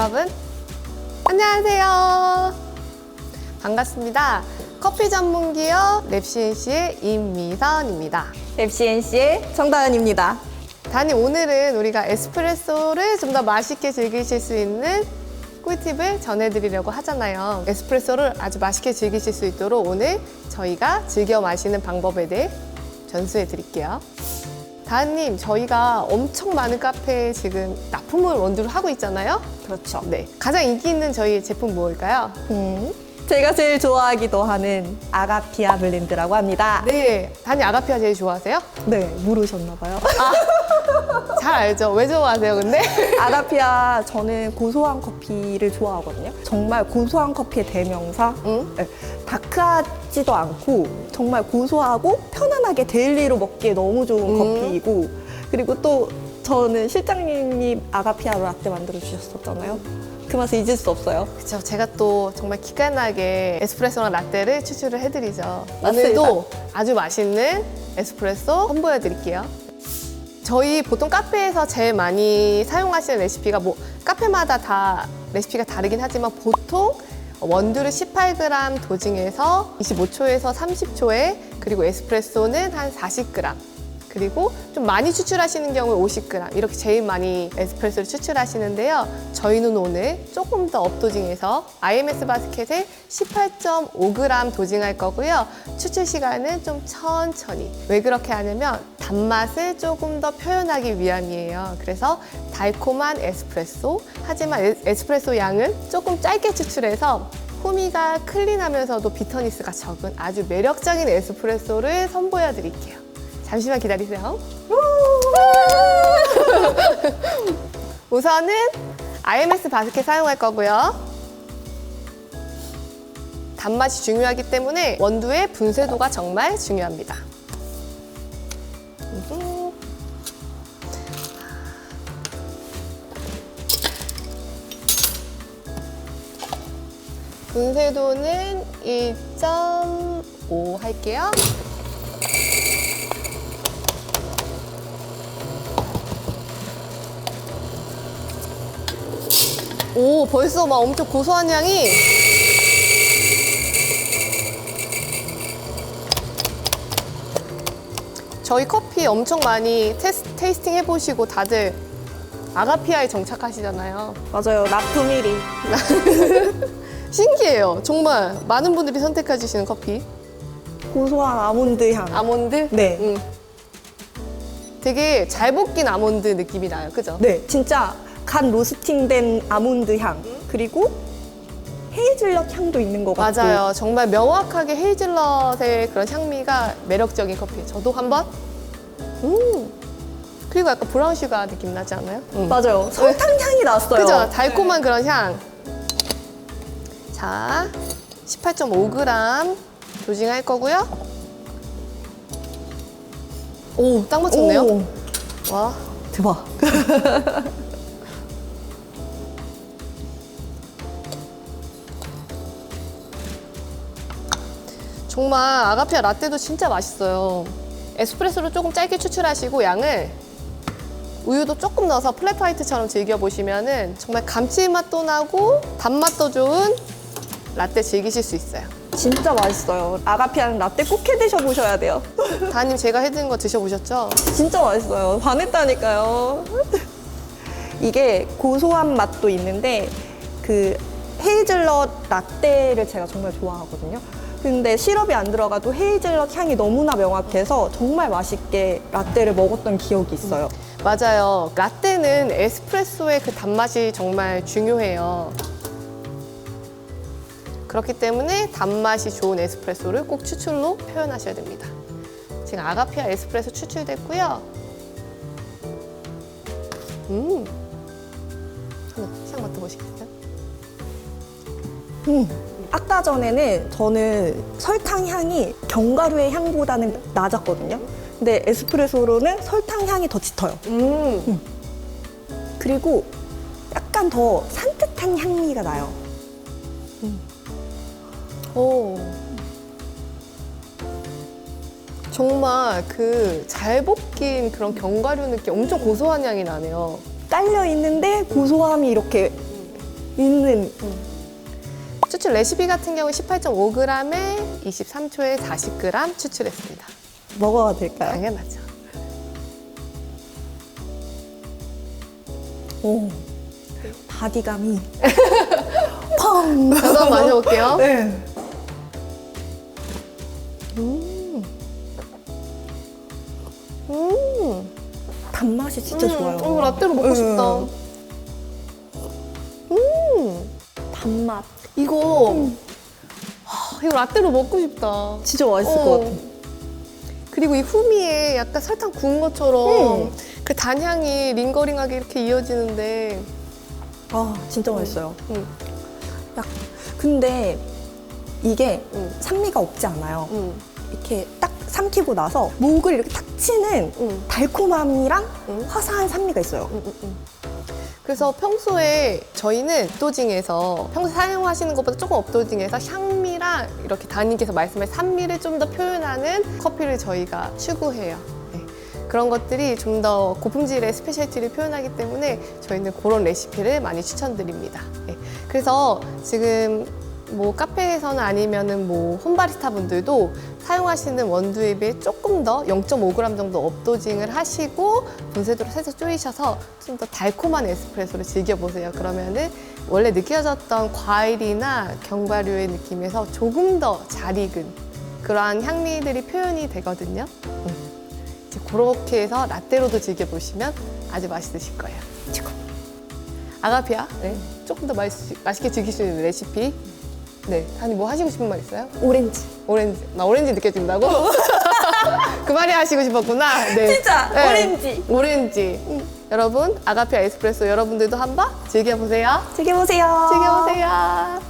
여러분, 안녕하세요. 반갑습니다. 커피 전문 기업 랩시엔시의 임미선입니다. 랩CNC의 정다은입니다. 단님 오늘은 우리가 에스프레소를 좀 더 맛있게 즐기실 수 있는 꿀팁을 전해드리려고 하잖아요. 에스프레소를 아주 맛있게 즐기실 수 있도록 오늘 저희가 즐겨 마시는 방법에 대해 전수해 드릴게요. 다은님, 저희가 엄청 많은 카페에 지금 납품을 원두를 하고 있잖아요. 그렇죠. 네. 가장 인기 있는 저희 제품 무엇일까요? 음, 제가 제일 좋아하기도 하는 아가피아 블렌드라고 합니다. 네. 다은님 아가피아 제일 좋아하세요? 네, 모르셨나봐요. 잘 알죠. 왜 좋아하세요, 근데? 아가피아 저는 고소한 커피를 좋아하거든요. 정말 고소한 커피의 대명사. 응? 네, 다크하지도 않고 정말 고소하고 편안하게 데일리로 먹기에 너무 좋은 음. 커피이고 그리고 또 저는 실장님이 아가피아 라떼 만들어 주셨었잖아요. 그 맛을 잊을 수 없어요. 그렇죠. 제가 또 정말 기깔나게 에스프레소랑 라떼를 추출을 해드리죠. 오늘도 아주 맛있는 에스프레소 선보여 드릴게요. 저희 보통 카페에서 제일 많이 사용하시는 레시피가 뭐 카페마다 다 레시피가 다르긴 하지만 보통 원두를 18g 도징해서 25초에서 30초에 그리고 에스프레소는 한 40g 그리고 좀 많이 추출하시는 경우에 50g 이렇게 제일 많이 에스프레소를 추출하시는데요. 저희는 오늘 조금 더 업도징해서 IMS 바스켓에 18.5g 도징할 거고요. 추출 시간은 좀 천천히. 왜 그렇게 하냐면 단맛을 조금 더 표현하기 위함이에요. 그래서 달콤한 에스프레소 하지만 에- 에스프레소 양은 조금 짧게 추출해서 후미가 클린하면서도 비터니스가 적은 아주 매력적인 에스프레소를 선보여 드릴게요. 잠시만 기다리세요. 우선은 IMS 바스켓 사용할 거고요. 단맛이 중요하기 때문에 원두의 분쇄도가 정말 중요합니다. 분쇄도는 1.5 할게요. 오, 벌써 막 엄청 고소한 향이. 저희 커피 엄청 많이 테스, 테이스팅 해보시고 다들 아가피아에 정착하시잖아요. 맞아요. 납품 1위. 신기해요. 정말 많은 분들이 선택해 주시는 커피. 고소한 아몬드 향. 아몬드? 네. 음. 되게 잘 볶인 아몬드 느낌이 나요. 그죠? 네, 진짜 간 로스팅된 아몬드 향 그리고 헤이즐넛 향도 있는 것 같고 맞아요. 정말 명확하게 헤이즐넛의 그런 향미가 매력적인 커피. 저도 한번. 음. 그리고 약간 브라운 슈가 느낌 나지 않아요? 음. 맞아요. 설탕 향이 났어요. 그죠? 달콤한 그런 향. 자, 18.5g 조징할 거고요. 오, 딱 맞췄네요. 오, 와. 대박. 정말 아가피아 라떼도 진짜 맛있어요. 에스프레소를 조금 짧게 추출하시고 양을 우유도 조금 넣어서 플랫 화이트처럼 즐겨보시면은 정말 감칠맛도 나고 단맛도 좋은 라떼 즐기실 수 있어요. 진짜 맛있어요. 아가피아는 라떼 꼭 해 드셔 보셔야 돼요. 다님 제가 해드린 거 드셔보셨죠? 진짜 맛있어요. 반했다니까요. 이게 고소한 맛도 있는데 그 헤이즐넛 라떼를 제가 정말 좋아하거든요. 근데 시럽이 안 들어가도 헤이즐넛 향이 너무나 명확해서 정말 맛있게 라떼를 먹었던 기억이 있어요. 맞아요. 라떼는 에스프레소의 그 단맛이 정말 중요해요. 그렇기 때문에 단맛이 좋은 에스프레소를 꼭 추출로 표현하셔야 됩니다. 지금 아가피아 에스프레소 추출됐고요. 음, 한번 향 맡아보시겠어요? 아까 전에는 저는 설탕 향이 견과류의 향보다는 낮았거든요. 근데 에스프레소로는 설탕 향이 더 짙어요. 음, 그리고 약간 더 산뜻한 향미가 나요. 오. 정말 그 잘 볶인 그런 견과류 느낌 엄청 고소한 향이 나네요. 딸려 있는데 고소함이 이렇게 있는 추출 레시피 같은 경우 18.5g에 23초에 40g 추출했습니다. 먹어도 될까요? 당연하죠. 오 바디감이 펑. 저도 한번 마셔볼게요. 네. 음, 단맛이 진짜 음, 좋아요. 어, 라떼로 먹고 음. 싶다. 음, 단맛 이거 하, 이거 라떼로 먹고 싶다. 진짜 맛있을 어. 것 같아. 그리고 이 후미에 약간 설탕 구운 것처럼 음. 그 단향이 링거링하게 이렇게 이어지는데 아 진짜 맛있어요. 음, 약 근데 이게 음. 산미가 없지 않아요. 음, 이렇게 딱 삼키고 나서 목을 이렇게 탁 치는 음. 달콤함이랑 음. 화사한 산미가 있어요. 음, 음, 음. 그래서 평소에 저희는 업도징에서 평소 사용하시는 것보다 조금 업도징해서 향미랑 이렇게 다님께서 말씀하신 산미를 좀 더 표현하는 커피를 저희가 추구해요. 네. 그런 것들이 좀 더 고품질의 스페셜티를 표현하기 때문에 저희는 그런 레시피를 많이 추천드립니다. 네. 그래서 지금 뭐 카페에서는 아니면은 뭐 홈바리스타 분들도 사용하시는 원두에 비해 조금 더 0.5g 정도 업도징을 하시고 분쇄도를 살짝 조이셔서 좀 더 달콤한 에스프레소를 즐겨보세요. 그러면은 원래 느껴졌던 과일이나 견과류의 느낌에서 조금 더 잘 익은 그러한 향미들이 표현이 되거든요. 음. 이제 그렇게 해서 라떼로도 즐겨보시면 아주 맛있으실 거예요. 아가피아, 네. 조금 더 맛있, 맛있게 즐길 수 있는 레시피. 네. 아니, 뭐 하시고 싶은 말 있어요? 오렌지. 오렌지. 나 오렌지 느껴진다고? 그 말이 하시고 싶었구나. 네. 어. 진짜, 오렌지. 오렌지. 여러분, 아가피아 에스프레소 여러분들도 한번 즐겨보세요. 즐겨보세요. 즐겨보세요.